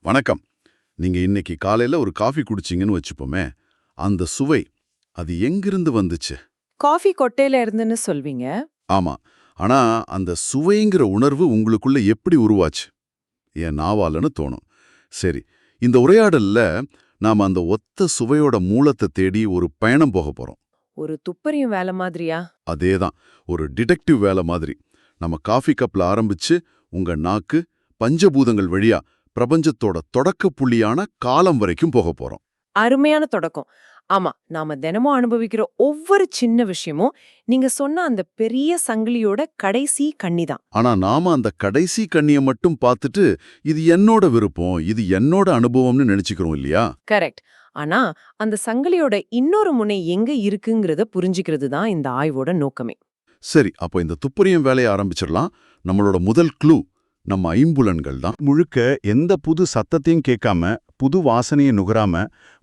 வணக்கம். நீங்க இன்னைக்கு காலையில ஒரு காஃபி குடிச்சீங்கன்னு வச்சுப்போமே அந்த சுவை அது எங்கிருந்து வந்துச்சு? காஃபி கொட்டையில இருந்துன்னு சொல்வீங்க. ஆமா. ஆனா அந்த சுவைங்கிற உணர்வு உங்களுக்குள்ள எப்படி உருவாச்சு? என் நாவாலன்னு தோணும். சரி இந்த உரையாடல்ல நாம அந்த ஒத்த சுவையோட மூலத்தை தேடி ஒரு பயணம் போக போறோம். ஒரு துப்பறியும் வேலை மாதிரியா? அதேதான். ஒரு டிடெக்டிவ் வேலை மாதிரி. நம்ம காஃபி கப்ல ஆரம்பிச்சு உங்க நாக்கு பஞ்சபூதங்கள் வழியா பிரபஞ்சத்தோட தொடக்க புள்ளியான காலம் வரைக்கும் போக போறோம். அருமையான தொடக்கம். ஆமா நாம தினமும் அனுபவிக்கிற ஒவ்வொரு சின்ன விஷயமும் நீங்க சொன்ன அந்த பெரிய சங்கிலியோட கடைசி கண்ணிதான் ஆனா நாம அந்த கடைசி கண்ணிய மட்டும் பார்த்துட்டு இது என்னோட விருப்பம் இது என்னோட அனுபவம்னு நினைச்சுக்கிறோம் இல்லையா? கரெக்ட். ஆனா அந்த சங்கிலியோட இன்னொரு முனை எங்க இருக்குங்கிறத புரிஞ்சுக்கிறது தான் இந்த ஆய்வோட நோக்கமே. சரி அப்போ இந்த துப்பறியும் வேலையை ஆரம்பிச்சிடலாம். நம்மளோட முதல் க்ளூ நம்ம ஐம்புலன்கள் தான். முழுக்க எந்த புது சத்தத்தையும் கேட்காம புது வாசனையை நுகராம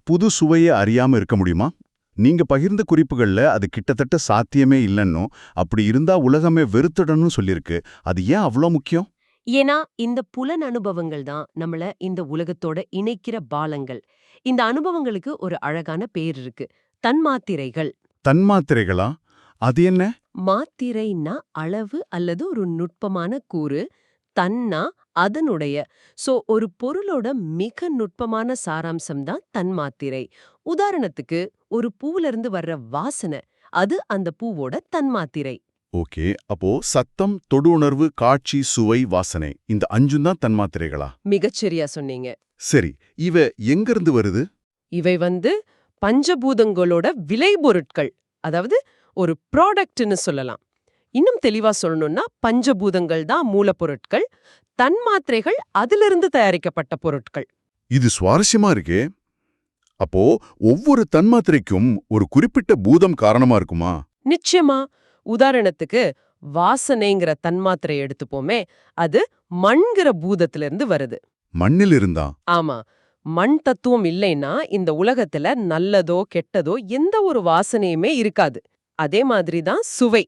புது சுவையை அறியாம இருக்க முடியுமா? நீங்க பகிர்ந்த குறிப்புகள்ல அது கிட்டத்தட்ட சாத்தியமே இல்லன்னும் அப்படி இருந்தா உலகமே வெறுத்துடணும்னு சொல்லியிருக்கு. அது ஏன் அவ்வளோ முக்கியம்? ஏன்னா இந்த புலன் அனுபவங்கள் தான் நம்மள இந்த உலகத்தோட இணைக்கிற பாலங்கள். இந்த அனுபவங்களுக்கு ஒரு அழகான பேர் இருக்கு. தன்மாத்திரைகள். தன்மாத்திரைகளா? அது என்ன? மாத்திரைன்னா அளவு அல்லது ஒரு நுட்பமான கூறு. தன்னா அதனுடைய சோ ஒரு பொருளோட மிக நுட்பமான சாராம்சம் தான் தன்மாத்திரை உதாரணத்துக்கு ஒரு பூவுல இருந்து வர்ற வாசனை அது அந்த பூவோட தன்மாத்திரை ஓகே அப்போ சத்தம் தொடு உணர்வு காட்சி சுவை வாசனை இந்த அஞ்சும் தான் தன்மாத்திரைகளா மிகச்சரியா சொன்னீங்க. சரி இவ எங்கிருந்து வருது? இவை வந்து பஞ்சபூதங்களோட விளைபொருட்கள் அதாவது ஒரு ப்ராடக்ட்னு சொல்லலாம். இன்னும் தெளிவா சொல்லணும்னா பஞ்சபூதங்கள் தான் மூலப்பொருட்கள். தன்மாத்திரைகள் அதிலிருந்து தயாரிக்கப்பட்ட பொருட்கள். இது சுவாரஸ்யமா இருக்கே. அப்போ ஒவ்வொரு தன்மாத்திரைக்கும் ஒரு குறிப்பிட்ட பூதம் காரணமா இருக்குமா? நிச்சயமா. உதாரணத்துக்கு வாசனைங்கிற தன்மாத்திரை எடுத்துப்போமே. அது மண்கிற பூதத்திலிருந்து வருது. மண்ணில் இருந்தா? ஆமா. மண் தத்துவம் இல்லைன்னா இந்த உலகத்துல நல்லதோ கெட்டதோ எந்த ஒரு வாசனையுமே இருக்காது. அதே மாதிரி தான் சுவை.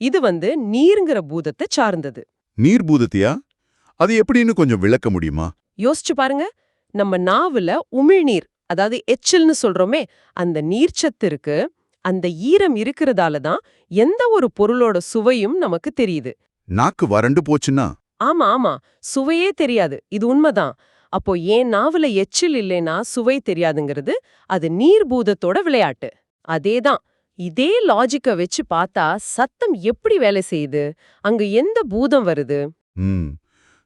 இது வந்து நீருங்கிற பூதத்தை சார்ந்தது. நீர் பூதத்தியா? அது எப்படின்னு கொஞ்சம் விளக்க முடியுமா? யோசிச்சு பாருங்க. நம்ம நாவுல உமிழ்நீர் அதாவது எச்சில்னு சொல்றோமே அந்த நீர்ச்சத்து இருக்கு அந்த ஈரம் இருக்கிறதால தான் எந்த ஒரு பொருளோட சுவையும் நமக்கு தெரியுது. நாக்கு வறண்டு போச்சுன்னா? ஆமா ஆமா. சுவையே தெரியாது. இது உண்மைதான். அப்போ ஏன் நாவுல எச்சில் இல்லைனா சுவை தெரியாதுங்கிறது? அது நீர் பூதத்தோட விளையாட்டு. அதேதான். இதே லாஜிக்க வச்சு பார்த்தா சத்தம் எப்படி வேலை செய்யுது? அங்க எந்த பூதம் வருது?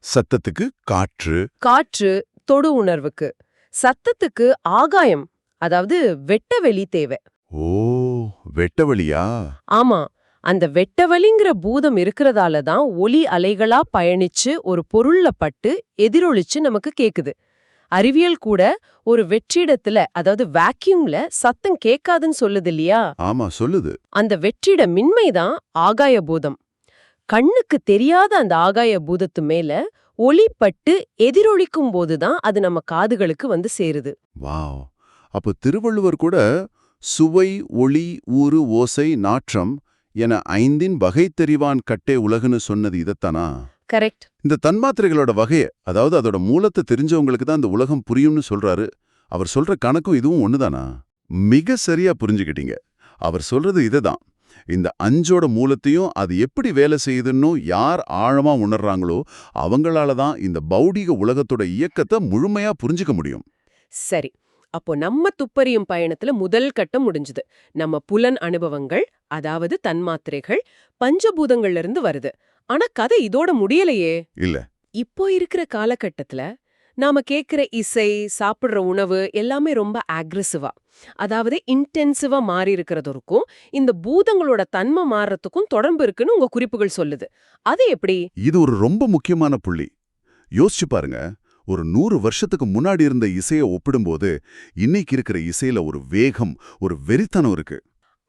சத்தத்துக்கு காற்று. காற்று தொடு உணர்வுக்கு. சத்தத்துக்கு ஆகாயம் அதாவது வெட்டவெளி தேவை. ஓ வெட்டவெளியா ஆமா. அந்த வெட்டவெளிங்கிற பூதம் இருக்கிறதால தான் ஒலி அலைகளா பயணிச்சு ஒரு பொருள்ல பட்டு எதிரொலிச்சு நமக்கு கேக்குது. அறிவியல் கூட ஒரு வெற்றிடத்துல அதாவது வேக்யூம்ல சத்தம் கேட்காதுன்னு சொல்லுது இல்லையா? ஆமா சொல்லுது. அந்த வெற்றிட மின்மைதான் ஆகாய பூதம். கண்ணுக்கு தெரியாத அந்த ஆகாய பூதத்து மேல ஒளி பட்டு எதிரொலிக்கும் போதுதான் அது நம்ம காதுகளுக்கு வந்து சேருது. வாவ். அப்போ திருவள்ளுவர் கூட சுவை ஒளி ஊறு ஓசை நாற்றம் என ஐந்தின் வகை தெரிவான் கட்டே உலகுன்னு சொன்னது இதத்தானா? கரெக்ட் இந்த தன்மாத்திரைகளோட வகைய அதாவது அதோட மூலத்தை தெரிஞ்சவங்களுக்கு தான் இந்த உலகம் புரியும்னு சொல்றாரு. அவர் சொல்ற கணக்கும் இதுவும் ஒண்ணுதானா? மிக சரியா புரிஞ்சுக்கிட்டீங்க. அவர் சொல்றது இதுதான். இந்த அஞ்சோட மூலத்தையும் அது எப்படி வேலை செய்யுதுன்னு யார் ஆழமா உணர்றாங்களோ அவங்களால தான் இந்த பௌடிக உலகத்தோட இயக்கத்தை முழுமையா புரிஞ்சுக்க முடியும். சரி. அப்போ நம்ம துப்பறியும் பயணத்துல முதல் கட்டம் முடிஞ்சுது. நம்ம புலன் அனுபவங்கள் அதாவது தன்மாத்திரைகள் பஞ்சபூதங்கள்ல இருந்து வருது. ஆனா கதை இதோட முடியலையே. இல்ல. இப்போ இருக்கிற காலகட்டத்துல நாம கேக்குற இசை சாப்பிடுற உணவு எல்லாமே ரொம்ப அக்ரெசிவா அதாவது இன்டென்சிவா மாறி இருக்கிறதற்கும் இந்த பூதங்களோட தன்மை மாறுறதுக்கும் தொடர்பு இருக்குன்னு உங்க குறிப்புகள் சொல்லுது. அது எப்படி? இது ஒரு ரொம்ப முக்கியமான புள்ளி. யோசிச்சு பாருங்க. ஒரு நூறு வருஷத்துக்கு முன்னாடி இருந்த இசையை ஒப்பிடும்போது இன்னைக்கு இருக்கிற இசையில ஒரு வேகம் ஒரு வெறித்தனம் இருக்கு.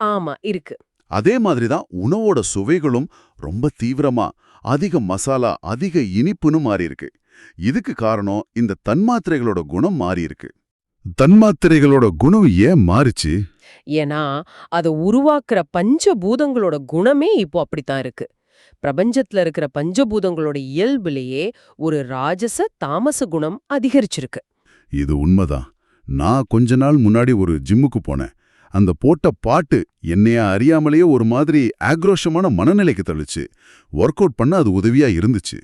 ஆமா இருக்கு. அதே மாதிரி தான் உணவோட சுவைகளும் ரொம்ப தீவிரமா அதிக மசாலா அதிக இனிப்புன்னு மாறி இருக்கு இதுக்கு காரணம் இந்த தன்மாத்திரைகளோட குணம் மாறி இருக்கு தன்மாத்திரைகளோட குணம் ஏன் மாறிச்சு? ஏன்னா அதை உருவாக்குற பஞ்சபூதங்களோட குணமே இப்போ அப்படித்தான் இருக்கு. பிரபஞ்சத்துல இருக்கிற பஞ்சபூதங்களோட இயல்புலயே ஒரு ராஜச தாமச குணம் அதிகரிச்சிருக்கு. இது உண்மைதான். நான் கொஞ்ச நாள் முன்னாடி ஒரு ஜிம்முக்கு போனேன். அந்த போட்ட பாட்டு என்னைய அறியாமலேயே ஒரு மாதிரி ஆக்ரோஷமான மனநிலைக்கு தள்ளுச்சு. ஒர்க் அவுட் பண்ண அது உதவியா இருந்துச்சு.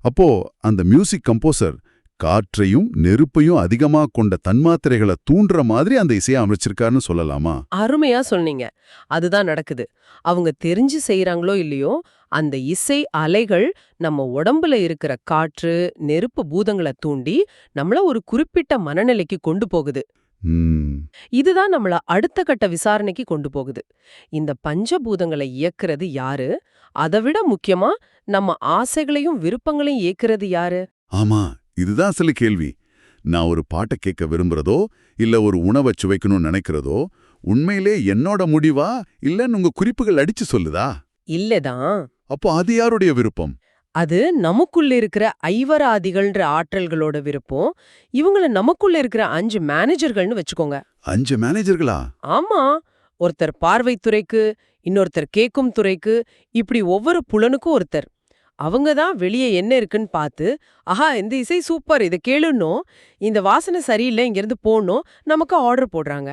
அப்போ அந்த மியூசிக் கம்போசர் காற்றையும் நெருப்பையும் அதிகமா கொண்ட தன்மாத்திரைகளை தூண்டுற மாதிரி அந்த இசையை அமைச்சிருக்காருன்னு சொல்லலாமா? அருமையா சொன்னீங்க. அதுதான் நடக்குது. அவங்க தெரிஞ்சு செய்யறாங்களோ இல்லையோ அந்த இசை அலைகள் நம்ம உடம்புல இருக்கிற காற்று நெருப்பு பூதங்களை தூண்டி நம்மள ஒரு குறிப்பிட்ட மனநிலைக்கு கொண்டு போகுது. இதுதான் நம்மள அடுத்த கட்ட விசாரணைக்கு கொண்டு போகுது. இந்த பஞ்சபூதங்களை இயக்குறது யாரு? அதை விட முக்கியமா நம்ம ஆசைகளையும் விருப்பங்களையும் இயக்குறது யாரு? ஆமா இதுதான் அசலு கேள்வி. நான் ஒரு பாட்டை கேட்க விரும்புறதோ இல்ல ஒரு உணவை சுவைக்கணும்னு நினைக்கிறதோ உண்மையிலே என்னோட முடிவா? இல்லன்னு உங்க குறிப்புகள் அடிச்சு சொல்லுதா? இல்லதான். அப்போ அது யாருடைய விருப்பம்? அது நமக்குள்ள இருக்கிற ஐவராதிகள்ன்ற ஆற்றல்களோட விருப்பம். இவங்கள நமக்குள்ள இருக்கிற அஞ்சு மேனேஜர்கள்னு வச்சுக்கோங்க. அஞ்சு மேனேஜர்களா ஆமா. ஒருத்தர் பார்வைத்துறைக்கு இன்னொருத்தர் கேக்கும் துறைக்கு இப்படி ஒவ்வொரு புலனுக்கும் ஒருத்தர். அவங்க தான் வெளியே என்ன இருக்குன்னு பார்த்து ஆஹா இந்த இசை சூப்பர் இதை கேளுன்னோ இந்த வாசனை சரியில்லை இங்கிருந்து போகணும் நமக்கு ஆர்டர் போடுறாங்க.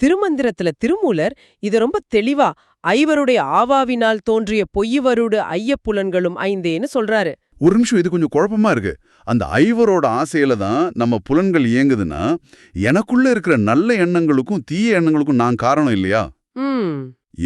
திருமந்திரத்துல திருமூலர் இது ரொம்ப தெளிவா ஐவருடைய ஆவாவினால் தோன்றிய பொய்யவருடு ஐயப்புலன்களும் ஐந்தேன்னு சொல்றாரு. ஒரு நிமிஷம் இது கொஞ்சம் குழப்பமா இருக்கு. அந்த ஐவரோட ஆசையில தான் நம்ம புலன்கள் இயங்குதுன்னா எனக்குள்ள இருக்கிற நல்ல எண்ணங்களுக்கும் தீய எண்ணங்களுக்கும் நான் காரணம் இல்லையா?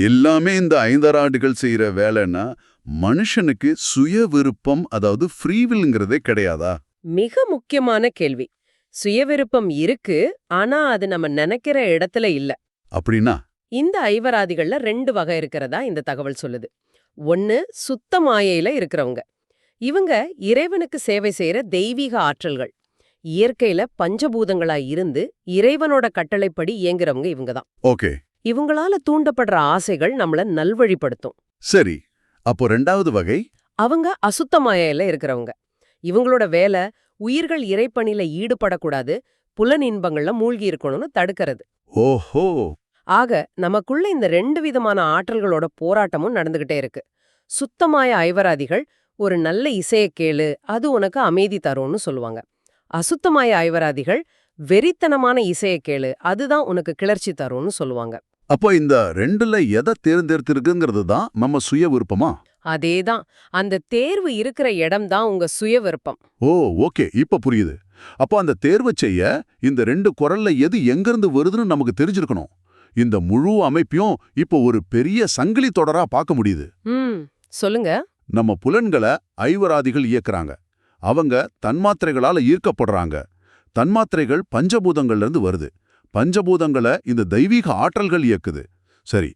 எல்லாமே இந்த ஐந்தராடுகள் செய்யற வேலைன்னா மனுஷனுக்கு சுய விருப்பம் அதாவது ஃப்ரீவில்ங்கிறதே கிடையாதா? மிக முக்கியமான கேள்வி. சுயவிருப்பம் இருக்கு ஆனா அது நம்ம நினைக்கிற இடத்துல இல்ல. அப்படின்னா இந்த ஐவராதிகள்ல ரெண்டு வகை இருக்கிறதா இந்த தகவல் சொல்லுது. ஒன்னு சுத்த மாயையில இருக்கிறவங்க. இவங்க இறைவனுக்கு சேவை செய்யற தெய்வீக ஆற்றல்கள். இயற்கையில பஞ்சபூதங்களா இருந்து இறைவனோட கட்டளைப்படி இயங்குறவங்க இவங்க தான் ஓகே. இவங்களால தூண்டப்படுற ஆசைகள் நம்மள நல்வழிப்படுத்தும். சரி. அப்போ ரெண்டாவது வகை? அவங்க அசுத்த மாயையில இருக்கிறவங்க. இவங்களோட வேலை உயிர்கள் இறைப்பணியில ஈடுபடக்கூடாது புலன் இன்பங்கள்ல மூழ்கி இருக்கணும்னு தடுக்கிறது. ஓஹோ! ஆக நமக்குள்ள இந்த ரெண்டு விதமான ஆற்றல்களோட போராட்டமும் நடந்துகிட்டே இருக்கு. சுத்தமாய ஐவராதிகள் ஒரு நல்ல இசைய கேளு அது உனக்கு அமைதி தரும்னு சொல்லுவாங்க. அசுத்தமாய ஐவராதிகள் வெறித்தனமான இசைய கேளு அதுதான் உனக்கு கிளர்ச்சி தரும்னு சொல்லுவாங்க. அப்போ இந்த ரெண்டுல எதை தேர்ந்தெடுத்திருக்குங்கிறது தான் நம்ம சுய விருப்பமா? அதேதான் அந்த தேர்வு இருக்கிற இடம் தான் உங்க சுய விருப்பம். Oh okay. இப்ப புரியுது. அப்போ அந்த தேர்வை செய்ய இந்த ரெண்டு குரல்ல எது எங்கிருந்து வருதுன்னு நமக்கு தெரிஞ்சிருக்கணும். இந்த முழு அமைப்பையும் இப்போ ஒரு பெரிய சங்கிலி தொடரா பார்க்க முடியுது. சொல்லுங்க. நம்ம புலன்களை ஐவராதிகள் இயக்குறாங்க. அவங்க தன்மாத்திரைகளால ஈர்க்கப்படுறாங்க. தன்மாத்திரைகள் பஞ்சபூதங்கள்ல இருந்து வருது. பஞ்சபூதங்களை இந்த தெய்வீக ஆற்றல்கள் இயக்குது. சரி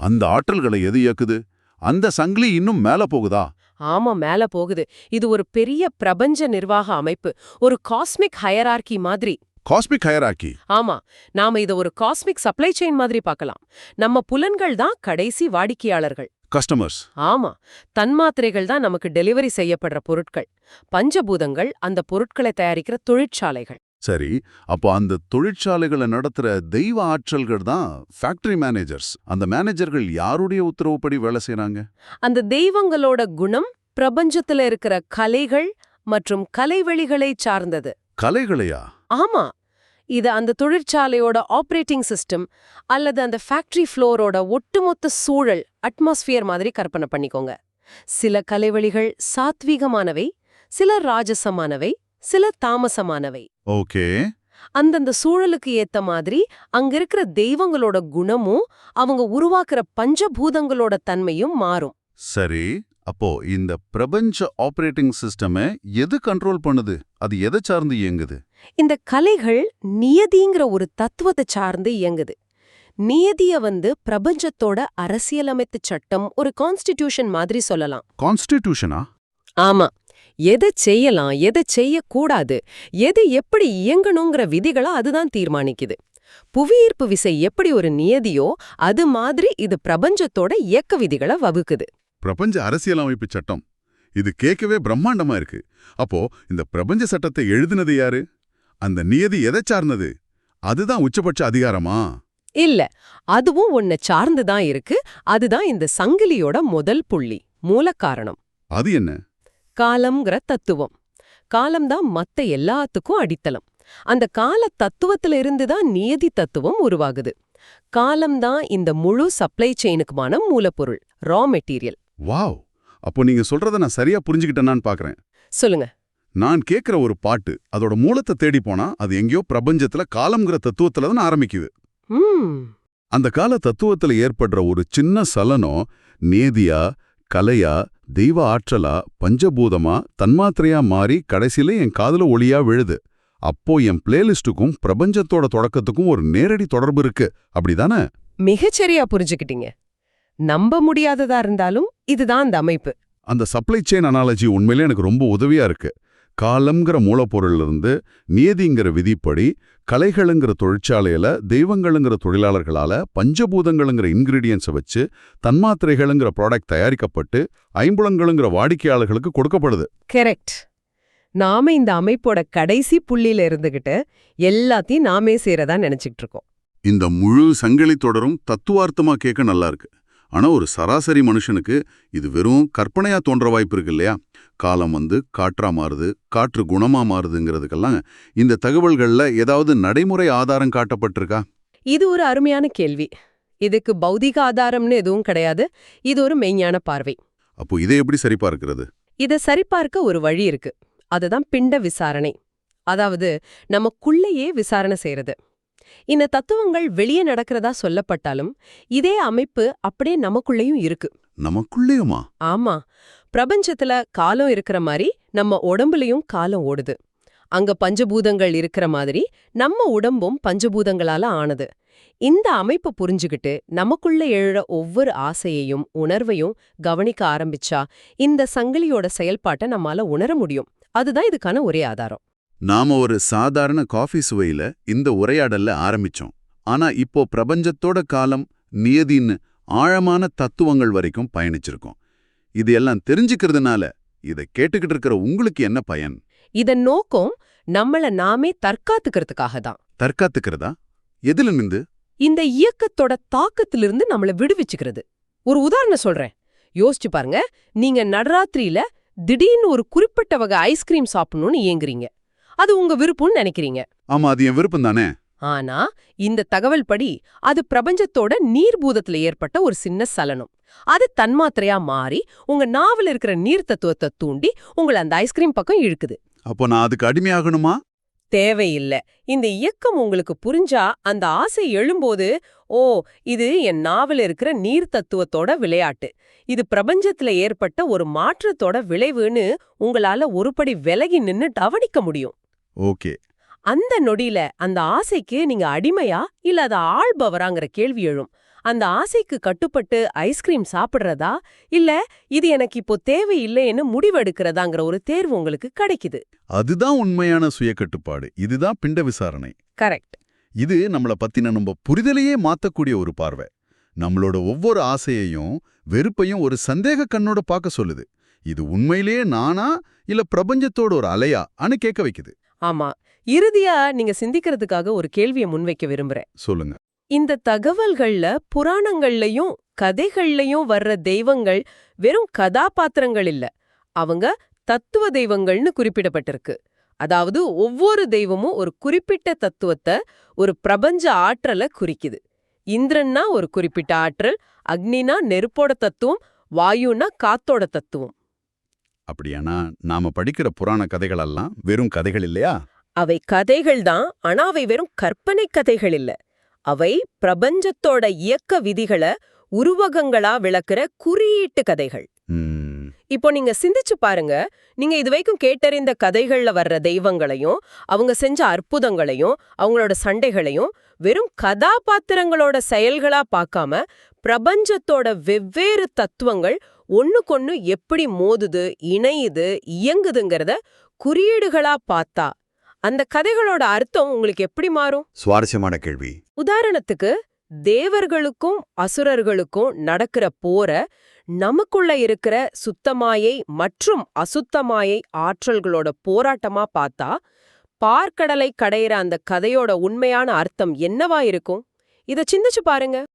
அந்த ஆற்றல்களை எது இயக்குது? அந்த சங்கிலி இன்னும் மேல போகுதா? ஆமா மேல போகுது. இது ஒரு பெரிய பிரபஞ்ச நிர்வாக அமைப்பு. ஒரு காஸ்மிக் ஹயரார்கி மாதிரி. காஸ்மிக் ஹயராக்கி ஆமா நாம இத ஒரு காஸ்மிக் சப்ளை செயின் மாதிரி பார்க்கலாம். நம்ம புலன்கள் தான் கடைசி வாடிக்கையாளர்கள். கஸ்டமர்ஸ் ஆமா தன்மாத்திரைகள் தான் நமக்கு டெலிவரி செய்யப்படுற பொருட்கள். பஞ்சபூதங்கள் அந்த பொருட்களை தயாரிக்கிற தொழிற்சாலைகள். சரி அப்போ அந்த தொழிற்சாலைகளை நடத்துற தெய்வ ஆற்றல்கள் தான் ஃபேக்டரி மேனேஜர்ஸ் அந்த மேனேஜர்கள் யாருடைய உத்தரவுப்படி வேலை செய்றாங்க? அந்த தெய்வங்களோட குணம் பிரபஞ்சத்துல இருக்கிற கலைகள் மற்றும் கலைவெளிகளை சார்ந்தது. கலைகளையா? ஆமா. இது அந்த தொழிற்சாலையோட ஆப்ரேட்டிங் சிஸ்டம் அல்லது அந்த ஃபேக்டரி ஃப்ளோரோட ஒட்டுமொத்த சூழல் அட்மாஸ்பியர் மாதிரி கற்பனை பண்ணிக்கோங்க. சில கலைவெளிகள் சாத்வீகமானவை சில ராஜசமானவை சில தாமசமானவை. ஓகே. அந்தந்த சூழலுக்கு ஏத்த மாதிரி அங்க இருக்கிற தெய்வங்களோட குணமும் அவங்க உருவாக்குற பஞ்சபூதங்களோட தன்மையும் மாறும். சரி. அப்போ இந்த பிரபஞ்ச ஆபரேட்டிங் சிஸ்டமை எது கண்ட்ரோல் பண்ணுது? அது எதை சார்ந்து இயங்குது? இந்த கலைகள் நியதிங்கிற ஒரு தத்துவத்தை சார்ந்து இயங்குது. நியதிய வந்து பிரபஞ்சத்தோட அரசியலமைப்பு சட்டம் ஒரு கான்ஸ்டிடியூஷன் மாதிரி சொல்லலாம். கான்ஸ்டிடியூஷனா ஆமா. எதை செய்யலாம் எதை செய்யக்கூடாது எது எப்படி இயங்கணுங்கிற விதிகளை அதுதான் தீர்மானிக்குது. புவியீர்ப்பு விசை எப்படி ஒரு நியதியோ அது மாதிரி இது பிரபஞ்சத்தோட இயக்க விதிகளை வகுக்குது. பிரபஞ்ச அரசியலமைப்பு சட்டம். இது கேட்கவே பிரம்மாண்டமா இருக்கு. அப்போ இந்த பிரபஞ்ச சட்டத்தை எழுதினது யாரு? அந்த நியதி எதை சார்ந்தது? அதுதான் உச்சபட்ச அதிகாரமா? இல்ல அதுவும் ஒன்ன சார்ந்துதான் இருக்கு. அதுதான் இந்த சங்கிலியோட முதல் புள்ளி மூலக்காரணம் அது என்ன? காலம்ங்கிற தத்துவம். காலம்தான் மத்த எல்லாத்துக்கும் அடித்தளம். அந்த கால தத்துவத்துல இருந்து தான் நியதி தத்துவம் உருவாகுது. காலம்தான் இந்த முழு சப்ளை செயினுக்குமான மூலப்பொருள் ரா மெட்டீரியல் வாவ்! அப்போ நீங்க சொல்றத நான் சரியா புரிஞ்சுக்கிட்டேனான்னு பாக்குறேன். சொல்லுங்க. நான் கேக்குற ஒரு பாட்டு அதோட மூலத்தை தேடி போனா அது எங்கேயோ பிரபஞ்சத்துல காலம்ங்கிற தத்துவத்துல தான் ஆரம்பிக்குது. அந்த கால தத்துவத்துல ஏற்படுற ஒரு சின்ன சலனம் நேதியா கலையா தெய்வ ஆற்றலா பஞ்சபூதமா தன்மாத்திரையா மாறி கடைசியில என் காதுல ஒளியா விழுது. அப்போ என் பிளேலிஸ்டுக்கும் பிரபஞ்சத்தோட தொடக்கத்துக்கும் ஒரு நேரடி தொடர்பு இருக்கு. அப்படிதானே? மிகச்சரியா புரிஞ்சுக்கிட்டீங்க. நம்ப முடியாததா இருந்தாலும் இதுதான் அந்த அமைப்பு. அந்த சப்ளை செயின் அனாலஜி உண்மையிலே எனக்கு ரொம்ப உதவியா இருக்கு. காலம்ங்கிற மூலப்பொருள்ல இருந்து நியதிங்கிற விதிப்படி கலைகளுங்கிற தொழிற்சாலையில தெய்வங்களுங்கிற தொழிலாளர்களால பஞ்சபூதங்களுங்கிற இன்கிரீடியன்ஸை வச்சு தன்மாத்திரைகளுங்கிற ப்ராடக்ட் தயாரிக்கப்பட்டு ஐம்புலங்களுங்கிற வாடிக்கையாளர்களுக்கு கொடுக்கப்படுது. கரெக்ட் நாம இந்த அமைப்போட கடைசி புள்ளியில இருந்துகிட்டு எல்லாத்தையும் நாமே செய்யறதா நினைச்சிட்டு இருக்கோம். இந்த முழு சங்கிலி தொடரும் தத்துவார்த்தமா கேட்க நல்லா இருக்கு. ஆனா ஒரு சராசரி மனுஷனுக்கு இது வெறும் கற்பனையா தோன்ற வாய்ப்பு இருக்கு இல்லையா? காலம் வந்து காற்றா மாறுது காற்று குணமா மாறுதுங்கிறதுக்கெல்லாம் இந்த தகவல்கள்ல ஏதாவது நடைமுறை ஆதாரம் காட்டப்பட்டிருக்கா? இது ஒரு அருமையான கேள்வி. இதுக்கு பௌதிக ஆதாரம்னு எதுவும் கிடையாது. இது ஒரு மெய்ஞான பார்வை. அப்போ இதை எப்படி சரிபார்க்கிறது? இத சரிபார்க்க ஒரு வழி இருக்கு. அதுதான் பிண்ட விசாரணை. அதாவது நமக்குள்ளேயே விசாரணை செய்யறது. இந்த தத்துவங்கள் வெளியே நடக்கிறதா சொல்லப்பட்டாலும் இதே அமைப்பு அப்படியே நமக்குள்ளேயும் இருக்கு. நமக்குள்ளேயுமா? ஆமா. பிரபஞ்சத்துல காலம் இருக்கிற மாதிரி நம்ம உடம்புலயும் காலம் ஓடுது. அங்க பஞ்சபூதங்கள் இருக்கிற மாதிரி நம்ம உடம்பும் பஞ்சபூதங்களால ஆனது. இந்த அமைப்பை புரிஞ்சுகிட்டு நமக்குள்ள எழுற ஒவ்வொரு ஆசையையும் உணர்வையும் கவனிக்க ஆரம்பிச்சா இந்த சங்கிலியோட செயல்பாட்டை நம்மால உணர முடியும். அதுதான் இதுக்கான ஒரே ஆதாரம். நாம ஒரு சாதாரண காஃபி சுவையில இந்த உரையாடல்ல ஆரம்பிச்சோம். ஆனா இப்போ பிரபஞ்சத்தோட காலம் நியதின்னு ஆழமான தத்துவங்கள் வரைக்கும் பயணிச்சிருக்கோம். இது எல்லாம் தெரிஞ்சுக்கிறதுனால இதை கேட்டுக்கிட்டு இருக்கிற உங்களுக்கு என்ன பயன்? இதன் நோக்கம் நம்மள நாமே தற்காத்துக்கிறதுக்காக தான். தற்காத்துக்கிறதா? எதுல நிந்து இந்த இயக்கத்தோட தாக்கத்திலிருந்து நம்மள விடுவிச்சுக்கிறது. ஒரு உதாரணம் சொல்றேன். யோசிச்சு பாருங்க. நீங்க நடுராத்திரியில திடீர்னு ஒரு குறிப்பிட்ட வகை ஐஸ்கிரீம் சாப்பிடணும்னு ஏங்குறீங்க. அது உங்க விருப்பம்னு நினைக்கிறீங்க. ஆமா அது என் விருப்பம் தானே? ஆனா இந்த தகவல் படி அது பிரபஞ்சத்தோட நீர்பூதத்துல ஏற்பட்ட ஒரு சின்ன சலனம். அது தன்மாத்திரையா மாறி உங்க நாவல இருக்கிற நீர் தத்துவத்தை தூண்டி உங்களை அந்த ஐஸ்கிரீம் பக்கம் இழுக்குது. அப்போ நான் அதுக்கு அடிமையாகணுமா? தேவையில்ல. இந்த இயக்கம் உங்களுக்கு புரிஞ்சா அந்த ஆசை எழும்போது ஓ இது என் நாவல் இருக்கிற நீர் தத்துவத்தோட விளையாட்டு. இது பிரபஞ்சத்துல ஏற்பட்ட ஒரு மாற்றத்தோட விளைவுன்னு உங்களால ஒருபடி விலகி நின்னு கவனிக்க முடியும். ஓகே. அந்த நொடியில அந்த ஆசைக்கு நீங்க அடிமையா இல்ல அத ஆள்பவராங்கிற கேள்வி எழும். அந்த ஆசைக்கு கட்டுப்பட்டு ஐஸ்கிரீம் சாப்பிடுறதா? இல்ல இது எனக்கு இப்போ தேவையில்லைன்னு முடிவெடுக்கிறதாங்கிற ஒரு தேர்வு உங்களுக்கு கிடைக்குது. அதுதான் உண்மையான சுய கட்டுப்பாடு இதுதான் பிண்ட விசாரணை. கரெக்ட். இது நம்மள பத்தின நம்ம புரிதலையே மாத்தக்கூடிய ஒரு பார்வை. நம்மளோட ஒவ்வொரு ஆசையையும் வெறுப்பையும் ஒரு சந்தேக கண்ணோட பார்க்க சொல்லுது. இது உண்மையிலேயே நானா இல்ல பிரபஞ்சத்தோட ஒரு அலையா? அனு கேட்க வைக்குது. ஆமா. இறுதியா நீங்க சிந்திக்கிறதுக்காக ஒரு கேள்வியை முன்வைக்க விரும்புறேன். சொல்லுங்க. இந்த தகவல்கள்ல புராணங்கள்லயும் கதைகள்லயும் வர்ற தெய்வங்கள் வெறும் கதாபாத்திரங்கள் இல்ல. அவங்க தத்துவ தெய்வங்கள்னு குறிப்பிடப்பட்டிருக்கு. அதாவது ஒவ்வொரு தெய்வமும் ஒரு குறிப்பிட்ட தத்துவத்தை ஒரு பிரபஞ்ச ஆற்றலை குறிக்குது. இந்திரன்னா ஒரு குறிப்பிட்ட ஆற்றல் அக்னினா நெருப்போட தத்துவம் வாயுனா காத்தோட தத்துவம். அப்படியானா நாம படிக்கிற புராண கதைகளெல்லாம் வெறும் கதைகள் இல்லையா? அவை கதைகள் தான் ஆனா அவை வெறும் கற்பனை கதைகள் இல்ல. அவை பிரபஞ்சத்தோட இயக்க விதிகளை உருவகங்களா விளக்குற குறியீட்டு கதைகள். இப்போ நீங்க சிந்திச்சு பாருங்க நீங்க இதுவரைக்கும் கேட்டறிந்த கதைகள்ல வர்ற தெய்வங்களையும் அவங்க செஞ்ச அற்புதங்களையும் அவங்களோட சண்டைகளையும் வெறும் கதாபாத்திரங்களோட செயல்களா பார்க்காம பிரபஞ்சத்தோட வெவ்வேறு தத்துவங்கள் ஒண்ணுக்கொன்னு எப்படி மோதுது இணையுது இயங்குதுங்கிறத குறியீடுகளா பார்த்தா. அந்த கதைகளோட அர்த்தம் உங்களுக்கு எப்படி மாறும்? சுவாரஸ்யமான கேள்வி. உதாரணத்துக்கு தேவர்களுக்கும் அசுரர்களுக்கும் நடக்கிற போர நமக்குள்ள இருக்கிற சுத்தமாயை மற்றும் அசுத்தமாயை ஆற்றல்களோட போராட்டமா பார்த்தா பார்க்கடலை கடையிற அந்த கதையோட உண்மையான அர்த்தம் என்னவா இருக்கும்? இத சிந்திச்சு பாருங்க.